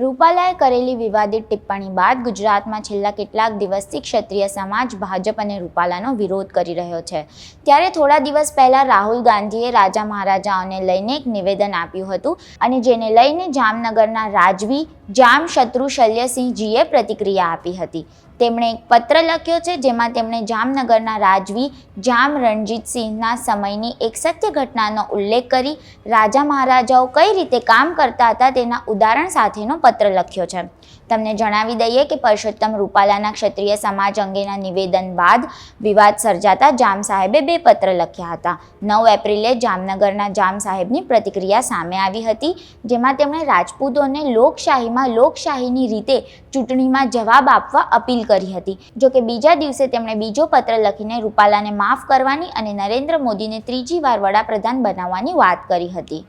રૂપાલાએ કરેલી વિવાદિત ટિપ્પણી બાદ ગુજરાતમાં છેલ્લા કેટલાક દિવસથી ક્ષત્રિય સમાજ ભાજપ અને રૂપાલાનો વિરોધ કરી રહ્યો છે. ત્યારે થોડા દિવસ પહેલા રાહુલ ગાંધીએ રાજા મહારાજાઓને લઈને એક નિવેદન આપ્યું હતું અને જેને લઈને જામનગરના રાજવી જામ શત્રુ શલ્યસિંહજીએ પ્રતિક્રિયા આપી હતી. તેમણે એક પત્ર લખ્યો છે, જેમાં તેમણે જામનગરના રાજવી જામ રણજીતસિંહના સમયની એક સત્ય ઘટનાનો ઉલ્લેખ કરી રાજા મહારાજાઓ કઈ રીતે કામ કરતા હતા તેના ઉદાહરણ સાથેનો પત્ર લખ્યો છે. તમને જણાવી દઈએ કે પરસોત્તમ રૂપાલાના ક્ષત્રિય સમાજ અંગેના નિવેદન બાદ વિવાદ સર્જાતા જામ સાહેબે બે પત્ર લખ્યા હતા. નવ એપ્રિલે જામનગરના જામ સાહેબની પ્રતિક્રિયા સામે આવી હતી, જેમાં તેમણે રાજપૂતોને લોકશાહીમાં લોકશાહીની રીતે ચૂંટણીમાં જવાબ આપવા અપીલ કરી હતી. જોકે બીજા દિવસે તેમણે બીજો પત્ર લખીને રૂપાલાને માફ કરવાની અને નરેન્દ્ર મોદીને ત્રીજી વાર વડાપ્રધાન બનાવવાની વાત કરી હતી.